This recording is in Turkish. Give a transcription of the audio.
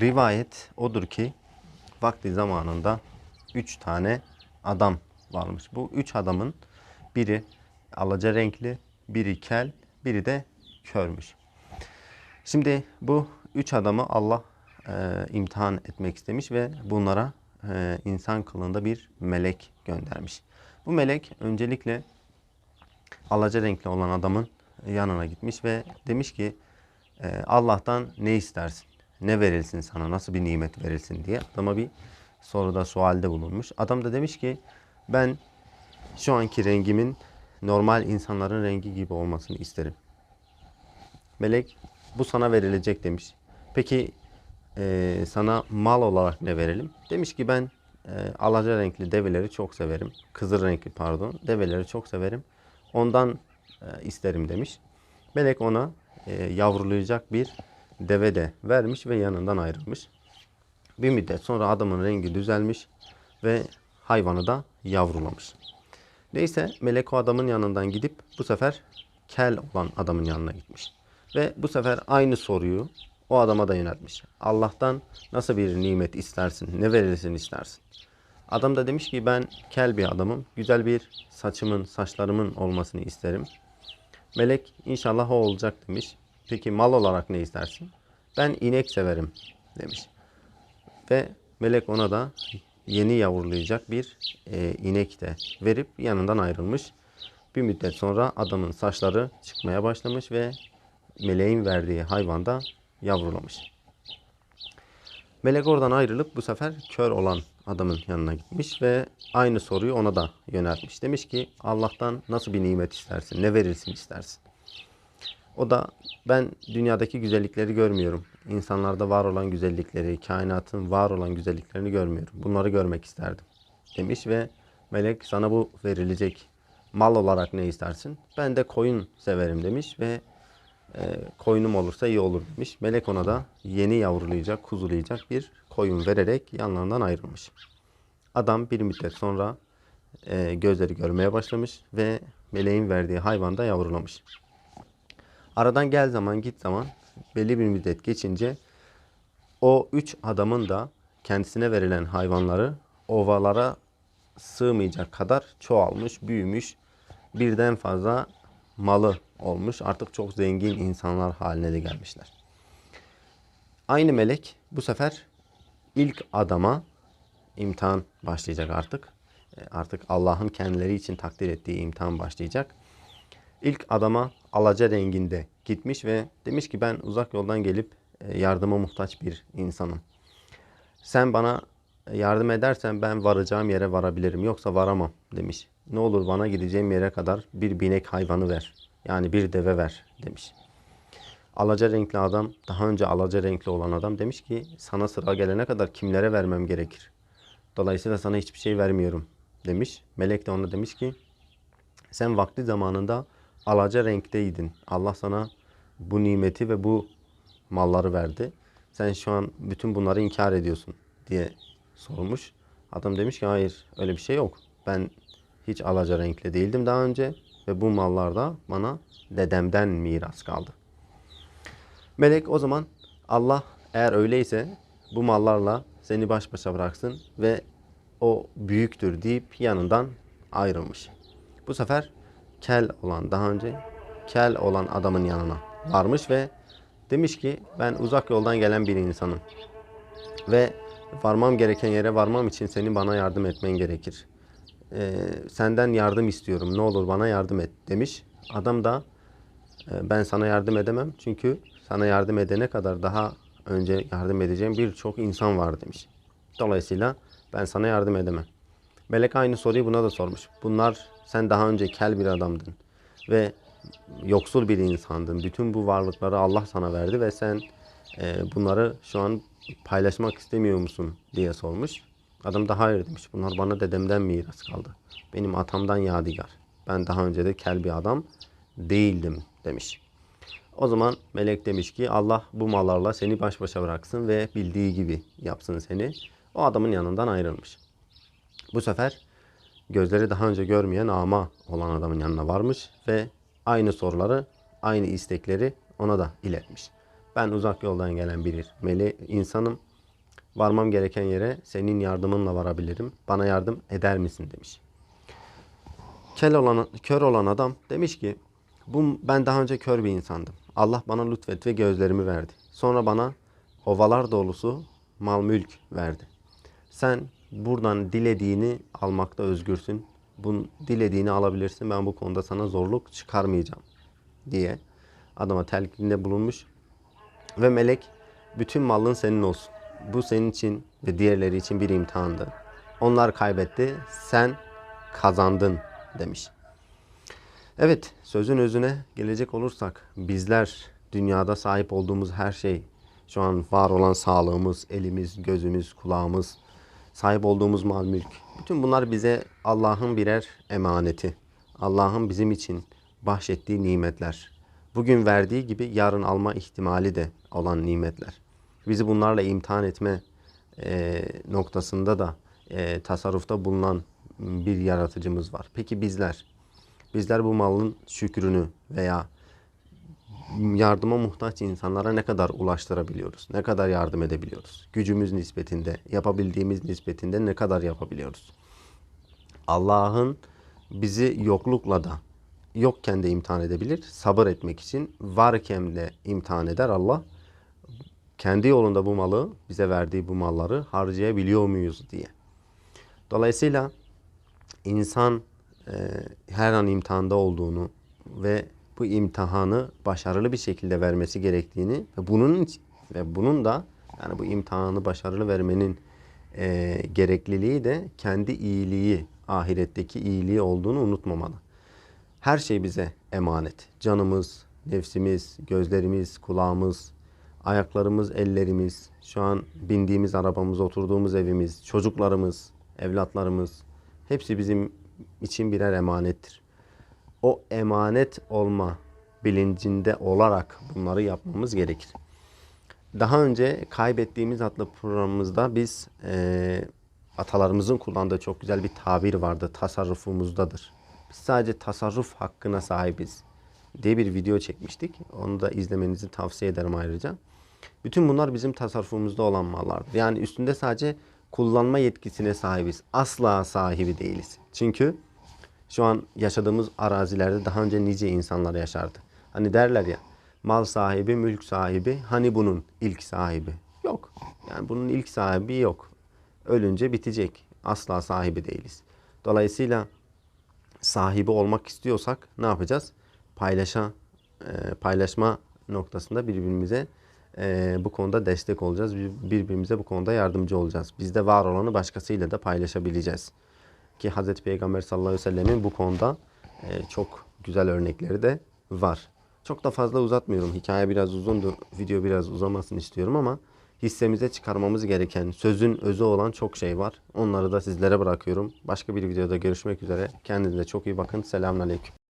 Rivayet odur ki vakti zamanında üç tane adam varmış. Bu üç adamın biri alaca renkli, biri kel, biri de körmüş. Şimdi bu üç adamı Allah e, imtihan etmek istemiş ve bunlara e, insan kılığında bir melek göndermiş. Bu melek öncelikle alaca renkli olan adamın yanına gitmiş ve demiş ki e, Allah'tan ne istersin? Ne verilsin sana? Nasıl bir nimet verilsin diye adama bir soruda sualde bulunmuş. Adam da demiş ki ben şu anki rengimin normal insanların rengi gibi olmasını isterim. Melek bu sana verilecek demiş. Peki e, sana mal olarak ne verelim? Demiş ki ben e, alaca renkli develeri çok severim. Kızıl renkli pardon develeri çok severim. Ondan e, isterim demiş. Melek ona e, yavrulayacak bir deve de vermiş ve yanından ayrılmış. Bir müddet sonra adamın rengi düzelmiş ve hayvanı da yavrulamış. Neyse melek o adamın yanından gidip bu sefer kel olan adamın yanına gitmiş. Ve bu sefer aynı soruyu o adama da yöneltmiş. Allah'tan nasıl bir nimet istersin, ne verirsin istersin. Adam da demiş ki ben kel bir adamım, güzel bir saçımın, saçlarımın olmasını isterim. Melek inşallah o olacak demiş. Peki mal olarak ne istersin? Ben inek severim demiş. Ve melek ona da yeni yavrulayacak bir e, inek de verip yanından ayrılmış. Bir müddet sonra adamın saçları çıkmaya başlamış ve meleğin verdiği hayvan da yavrulamış. Melek oradan ayrılıp bu sefer kör olan adamın yanına gitmiş ve aynı soruyu ona da yöneltmiş. Demiş ki Allah'tan nasıl bir nimet istersin, ne verirsin istersin. O da ben dünyadaki güzellikleri görmüyorum. İnsanlarda var olan güzellikleri, kainatın var olan güzelliklerini görmüyorum. Bunları görmek isterdim demiş ve melek sana bu verilecek mal olarak ne istersin? Ben de koyun severim demiş ve e, koyunum olursa iyi olur demiş. Melek ona da yeni yavrulayacak, kuzulayacak bir koyun vererek yanlarından ayrılmış. Adam bir müddet sonra e, gözleri görmeye başlamış ve meleğin verdiği hayvan da yavrulamış. Aradan gel zaman git zaman belli bir müddet geçince o üç adamın da kendisine verilen hayvanları ovalara sığmayacak kadar çoğalmış, büyümüş. Birden fazla malı olmuş. Artık çok zengin insanlar haline de gelmişler. Aynı melek bu sefer ilk adama imtihan başlayacak artık. E, Artık Allah'ın kendileri için takdir ettiği imtihan başlayacak. İlk adama alaca renginde gitmiş ve demiş ki ben uzak yoldan gelip e, yardıma muhtaç bir insanım. Sen bana yardım edersen ben varacağım yere varabilirim. Yoksa varamam demiş. Ne olur bana gideceğim yere kadar bir binek hayvanı ver. Yani bir deve ver demiş. Alaca renkli adam, daha önce alaca renkli olan adam demiş ki sana sıra gelene kadar kimlere vermem gerekir? Dolayısıyla sana hiçbir şey vermiyorum demiş. Melek de ona demiş ki sen vakti zamanında alaca renkteydin. Allah sana bu nimeti ve bu malları verdi. Sen şu an bütün bunları inkar ediyorsun diye sormuş. Adam demiş ki hayır öyle bir şey yok. Ben hiç alaca renkli değildim daha önce ve bu mallar da bana dedemden miras kaldı. Melek o zaman Allah eğer öyleyse bu mallarla seni baş başa bıraksın ve o büyüktür deyip yanından ayrılmış. Bu sefer kel olan daha önce kel olan adamın yanına varmış ve demiş ki ben uzak yoldan gelen bir insanım. Ve varmam gereken yere varmam için senin bana yardım etmen gerekir. Ee, senden yardım istiyorum. Ne olur bana yardım et demiş. Adam da e, ben sana yardım edemem. Çünkü sana yardım edene kadar daha önce yardım edeceğim birçok insan var demiş. Dolayısıyla ben sana yardım edemem. Melek aynı soruyu buna da sormuş. Bunlar sen daha önce kel bir adamdın ve yoksul bir insandın. Bütün bu varlıkları Allah sana verdi ve sen e, bunları şu an paylaşmak istemiyor musun diye sormuş. Adam da hayır demiş. Bunlar bana dedemden miras kaldı. Benim atamdan yadigar. Ben daha önce de kel bir adam değildim demiş. O zaman melek demiş ki Allah bu mallarla seni baş başa bıraksın ve bildiği gibi yapsın seni. O adamın yanından ayrılmış. Bu sefer gözleri daha önce görmeyen ama olan adamın yanına varmış ve aynı soruları, aynı istekleri ona da iletmiş. Ben uzak yoldan gelen bir mele insanım. Varmam gereken yere senin yardımınla varabilirim. Bana yardım eder misin demiş. Kel olan, kör olan adam demiş ki bu ben daha önce kör bir insandım. Allah bana lütfet ve gözlerimi verdi. Sonra bana ovalar dolusu mal mülk verdi. Sen buradan dilediğini almakta özgürsün. Bu dilediğini alabilirsin. Ben bu konuda sana zorluk çıkarmayacağım diye adama telkinde bulunmuş. Ve melek bütün malın senin olsun. Bu senin için ve diğerleri için bir imtihandı. Onlar kaybetti, sen kazandın demiş. Evet, sözün özüne gelecek olursak bizler dünyada sahip olduğumuz her şey, şu an var olan sağlığımız, elimiz, gözümüz, kulağımız, sahip olduğumuz mal mülk. Bütün bunlar bize Allah'ın birer emaneti. Allah'ın bizim için bahşettiği nimetler. Bugün verdiği gibi yarın alma ihtimali de olan nimetler. Bizi bunlarla imtihan etme e, noktasında da e, tasarrufta bulunan bir yaratıcımız var. Peki bizler? Bizler bu malın şükrünü veya yardıma muhtaç insanlara ne kadar ulaştırabiliyoruz? Ne kadar yardım edebiliyoruz? Gücümüz nispetinde, yapabildiğimiz nispetinde ne kadar yapabiliyoruz? Allah'ın bizi yoklukla da yokken de imtihan edebilir. Sabır etmek için varken de imtihan eder Allah. Kendi yolunda bu malı, bize verdiği bu malları harcayabiliyor muyuz diye. Dolayısıyla insan e, her an imtihanda olduğunu ve bu imtihanı başarılı bir şekilde vermesi gerektiğini ve bunun ve bunun da yani bu imtihanı başarılı vermenin e, gerekliliği de kendi iyiliği, ahiretteki iyiliği olduğunu unutmamalı. Her şey bize emanet. Canımız, nefsimiz, gözlerimiz, kulağımız, ayaklarımız, ellerimiz, şu an bindiğimiz arabamız, oturduğumuz evimiz, çocuklarımız, evlatlarımız hepsi bizim için birer emanettir. O emanet olma bilincinde olarak bunları yapmamız gerekir. Daha önce kaybettiğimiz adlı programımızda biz eee, atalarımızın kullandığı çok güzel bir tabir vardı. Tasarrufumuzdadır. Biz sadece tasarruf hakkına sahibiz diye bir video çekmiştik. Onu da izlemenizi tavsiye ederim ayrıca. Bütün bunlar bizim tasarrufumuzda olan mallardır. Yani üstünde sadece kullanma yetkisine sahibiz. Asla sahibi değiliz. Çünkü şu an yaşadığımız arazilerde daha önce nice insanlar yaşardı. Hani derler ya mal sahibi, mülk sahibi, hani bunun ilk sahibi? Yok. Yani bunun ilk sahibi yok. Ölünce bitecek. Asla sahibi değiliz. Dolayısıyla sahibi olmak istiyorsak ne yapacağız? Paylaşa, e, paylaşma noktasında birbirimize e, bu konuda destek olacağız. Bir- Birbirimize bu konuda yardımcı olacağız. Bizde var olanı başkasıyla da paylaşabileceğiz. Ki Hazreti Peygamber sallallahu aleyhi ve sellemin bu konuda e, çok güzel örnekleri de var. Çok da fazla uzatmıyorum. Hikaye biraz uzundu. Video biraz uzamasını istiyorum ama hissemize çıkarmamız gereken sözün özü olan çok şey var. Onları da sizlere bırakıyorum. Başka bir videoda görüşmek üzere. Kendinize çok iyi bakın. Selamünaleyküm.